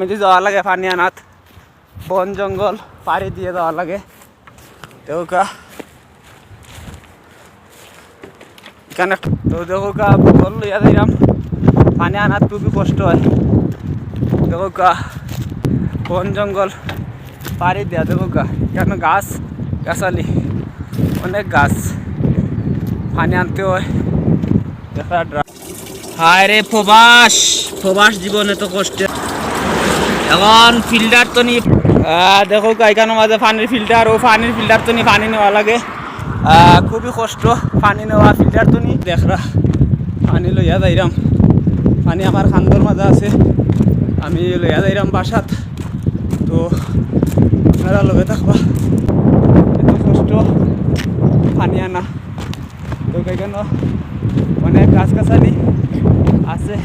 মেদি যাওয়া লাগে আনাত বন জঙ্গল, পাড়ি দিয়ে যাওয়া লাগে। দেউকা এখানে তো দেউকা বোতল লইয়া যাইলাম পানি আনাত খুবই কষ্ট হয়। দেউকা বন জঙ্গল, পাড়ি দিয়া দেউকা এখানে গাছ, গাছালি, অনেক গাছ। পানি আনতে হয়। দেখা হায় রে প্রবাস! প্রবাস জীবনে তো কষ্টে এখন ফিল্টার তো নি দেখো গাইকানোর মাঝে পানির ফিল্টার ও পানির ফিল্টার তো নি পানি নেওয়া লাগে। খুবই কষ্ট পানি নেওয়া ফিল্টার তো নি। দেখরা পানি লইয়া যাইরাম পানি আমার খান্দর মাঝে আছে। আমি লইয়া যাইরাম বাসাত। তো আপনারা লগে থাকবা। এত কষ্ট পানি আনা। তো গাইকানো অনেক গাছ গাছালি আছে।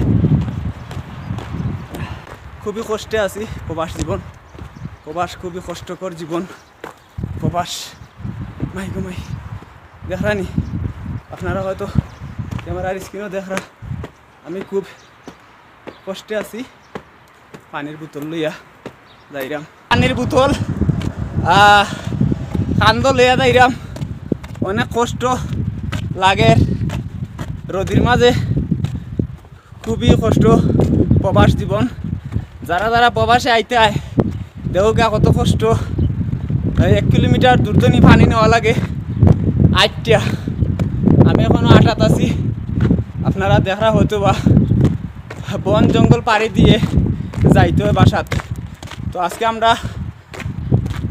খুবই কষ্টে আছি প্রবাস জীবন। প্রবাস খুবই কষ্টকর জীবন। প্রবাস, মাই গো মাই দেখরানি আপনারা হয়তো ক্যামেরার স্ক্রিনও দেখরা আমি খুব কষ্টে আছি। পানির বোতল লইয়া যাইরাম। পানির বোতল কান্দ লইয়া যাইরাম। অনেক কষ্ট লাগে। রোদির মাঝে খুবই কষ্ট প্রবাস জীবন। যারা যারা প্রবাসে আইতে আয় দেহকা কত কষ্ট। এক কিলোমিটার দূরতনি পানি নেওয়া লাগে। আটটা আমি এখনও আটাত আছি। আপনারা দেখা হয়তো বা বন জঙ্গল পাড়ি দিয়ে যাইতে হয় বাসাত। তো আজকে আমরা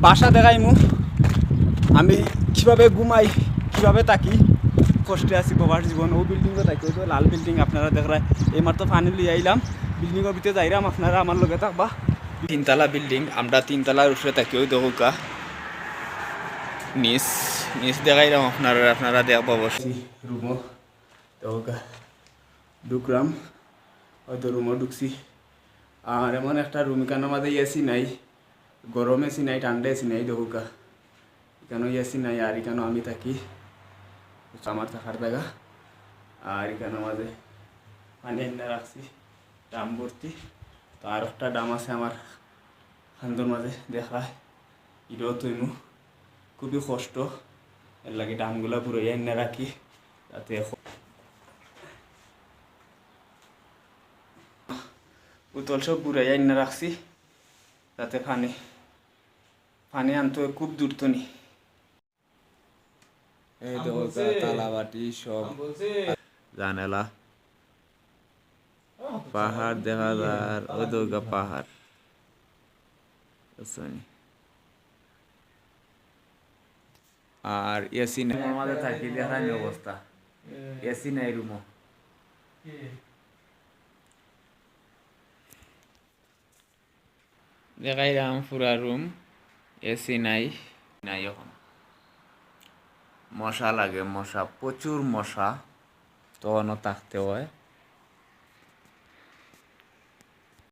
বাসা দেখাইমু। আমি কীভাবে ঘুমাই, কীভাবে থাকি, কষ্টে আছি প্রবাস জীবন। ও বিল্ডিংও থাকি, ওই লাল বিল্ডিং আপনারা দেখরা এইমাত্র পানি লিয়ে আইলাম। বিল্ডিংয়ের ভিতরে যাইরাম আপনারা আমার লগে থাকবা তিনতলা বিল্ডিং আমরা তিনতলার উপরে থাকি ওই দোকা নিচ নিচ দেখাইলাম আপনারা আপনারা দেখবা অবশ্যই। রুমও দোকা ঢুকলাম। হয়তো রুমও ঢুকছি। আর এমন একটা রুম কেন মাঝে এসি নাই? গরম এসি নাই ঠান্ডা এসি নাই দোকা কেন এসি নাই আর কেন আমি থাকি? আমার থাকার জায়গা। আর এখানে মাঝে পানি এনে রাখছি? ডাম ভর্তি। তো আর একটা ডাম আছে আমার খান্দর মাঝে দেখায় ইটাও তৈমু খুবই কষ্ট। এর লাগে ডামগুলা পুরো এনে রাখি যাতে উতল সব বুড়াই এনে রাখছি তাতে পানি। পানি আনতে খুব দূর তো নি এই দরজা তালাবাটি সব জানালা। পাহাড় দেখা আর দুর্গা পাহাড়। আর এসি নাই। আমাদের থাকি দেখানি অবস্থা। এসি নাই রুমও। দেখাইলাম পুরা রুম। এসি নাই। নাই এখন। মশা লাগে মশা প্রচুর মশা। তখনও থাকতে হয়।